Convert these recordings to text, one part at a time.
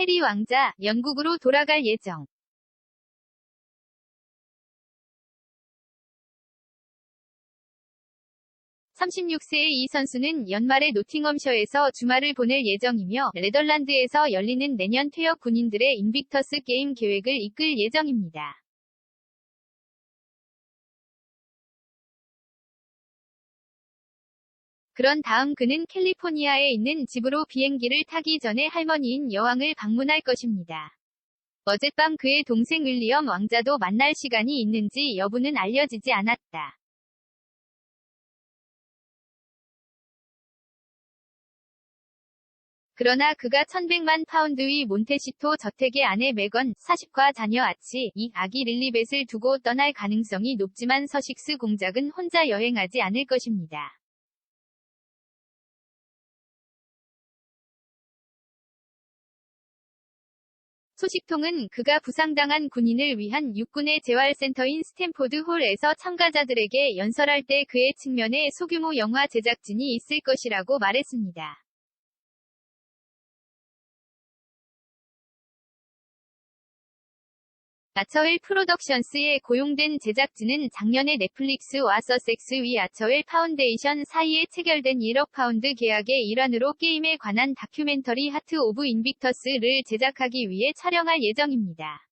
해리 왕자, 영국으로 돌아갈 예정. 36세의 이 선수는 연말에 노팅엄셔에서 주말을 보낼 예정이며 네덜란드에서 열리는 내년 퇴역 군인들의 인빅터스 게임 계획을 이끌 예정입니다. 그런 다음 그는 캘리포니아에 있는 집으로 비행기를 타기 전에 할머니인 여왕을 방문할 것입니다. 어젯밤 그의 동생 윌리엄 왕자도 만날 시간이 있는지 여부는 알려지지 않았다. 그러나 그가 1100만 파운드의 몬테시토 저택의 아내 메건, 40과 자녀 아치, 이 아기 릴리벳을 두고 떠날 가능성이 높지만 서식스 공작은 혼자 여행하지 않을 것입니다. 소식통은 그가 부상당한 군인을 위한 육군의 재활센터인 스탠포드 홀에서 참가자들에게 연설할 때 그의 측면에 소규모 영화 제작진이 있을 것이라고 말했습니다. 아처웰 프로덕션스에 고용된 제작진은 작년에 넷플릭스와 서섹스 위 아처웰 파운데이션 사이에 체결된 1억 파운드 계약의 일환으로 게임에 관한 다큐멘터리 하트 오브 인빅터스를 제작하기 위해 촬영할 예정입니다.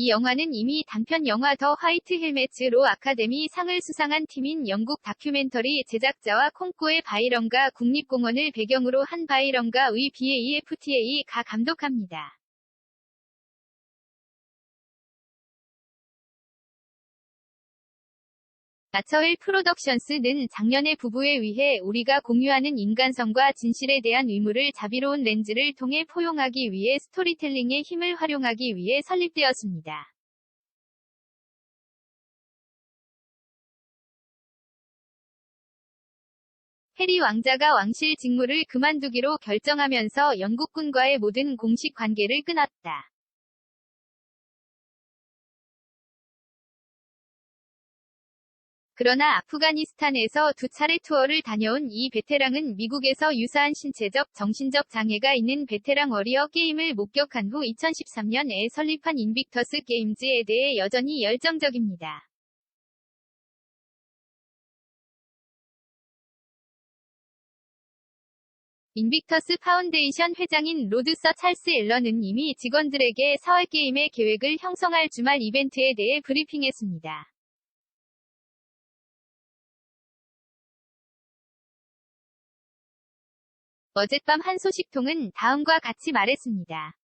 이 영화는 이미 단편 영화 더 화이트 헬메츠로 아카데미 상을 수상한 팀인 영국 다큐멘터리 제작자와 콩쿠의 바이런가 국립공원을 배경으로 한 바이런가 의 BAFTA가 감독합니다. 나처웰 프로덕션스는 작년에 부부에 의해 우리가 공유하는 인간성과 진실에 대한 의무를 자비로운 렌즈를 통해 포용하기 위해 스토리텔링의 힘을 활용하기 위해 설립되었습니다. 해리 왕자가 왕실 직무를 그만두기로 결정하면서 영국군과의 모든 공식 관계를 끊었다. 그러나 아프가니스탄에서 두 차례 투어를 다녀온 이 베테랑은 미국에서 유사한 신체적, 정신적 장애가 있는 베테랑 워리어 게임을 목격한 후 2013년에 설립한 인빅터스 게임즈에 대해 여전히 열정적입니다. 인빅터스 파운데이션 회장인 로드서 찰스 앨런은 이미 직원들에게 4월 게임의 계획을 형성할 주말 이벤트에 대해 브리핑했습니다. 어젯밤 한 소식통은 다음과 같이 말했습니다.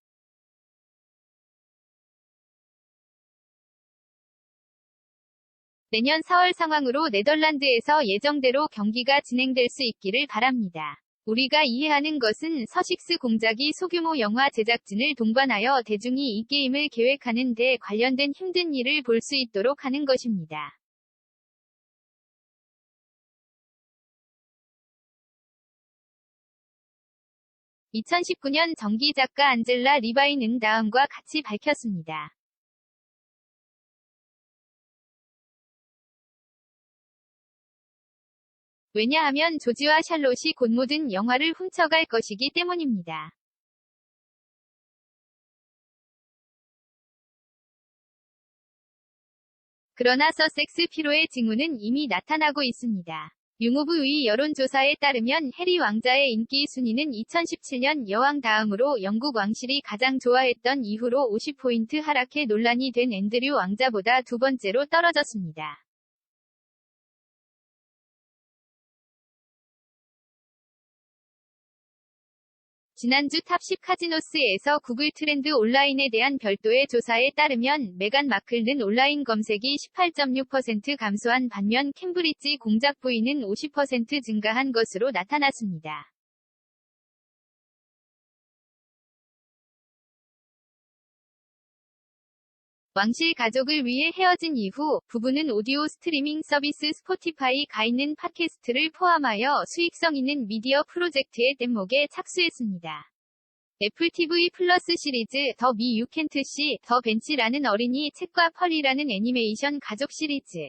내년 4월 상황으로 네덜란드에서 예정대로 경기가 진행될 수 있기를 바랍니다. 우리가 이해하는 것은 서식스 공작이 소규모 영화 제작진을 동반하여 대중이 이 게임을 계획하는 데 관련된 힘든 일을 볼 수 있도록 하는 것입니다. 2019년 정기 작가 안젤라 리바이는 다음과 같이 밝혔습니다. 왜냐하면 조지와 샬롯이 곧 모든 영화를 훔쳐갈 것이기 때문입니다. 그러나 서섹스 피로의 징후는 이미 나타나고 있습니다. 융호부의 여론조사에 따르면 해리 왕자의 인기 순위는 2017년 여왕 다음으로 영국 왕실이 가장 좋아했던 이후로 50포인트 하락해 논란이 된 앤드류 왕자보다 두 번째로 떨어졌습니다. 지난주 탑10 카지노스에서 구글 트렌드 온라인에 대한 별도의 조사에 따르면 메간 마클는 온라인 검색이 18.6% 감소한 반면 캠브리지 공작 부위는 50% 증가한 것으로 나타났습니다. 왕실 가족을 위해 헤어진 이후 부부는 오디오 스트리밍 서비스 스포티파이 가 있는 팟캐스트를 포함하여 수익성 있는 미디어 프로젝트의 뗏목에 착수했습니다. 애플 TV 플러스 시리즈 더 미 유켄트 씨, 더 벤치라는 어린이 책과 펄이라는 애니메이션 가족 시리즈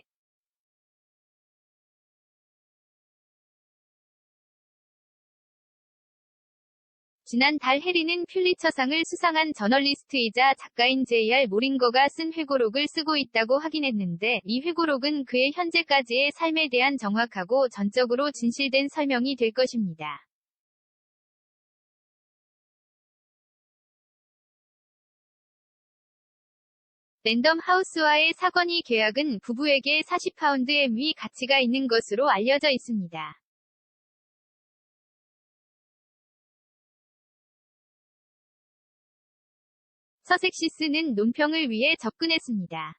지난달 해리는 퓰리처상을 수상한 저널리스트이자 작가인 J.R. 모링거가 쓴 회고록을 쓰고 있다고 확인했는데 이 회고록은 그의 현재까지의 삶에 대한 정확하고 전적으로 진실된 설명이 될 것입니다. 랜덤 하우스와의 사건이 계약은 부부에게 40파운드의 미 가치가 있는 것으로 알려져 있습니다. 서섹시스는 논평을 위해 접근했습니다.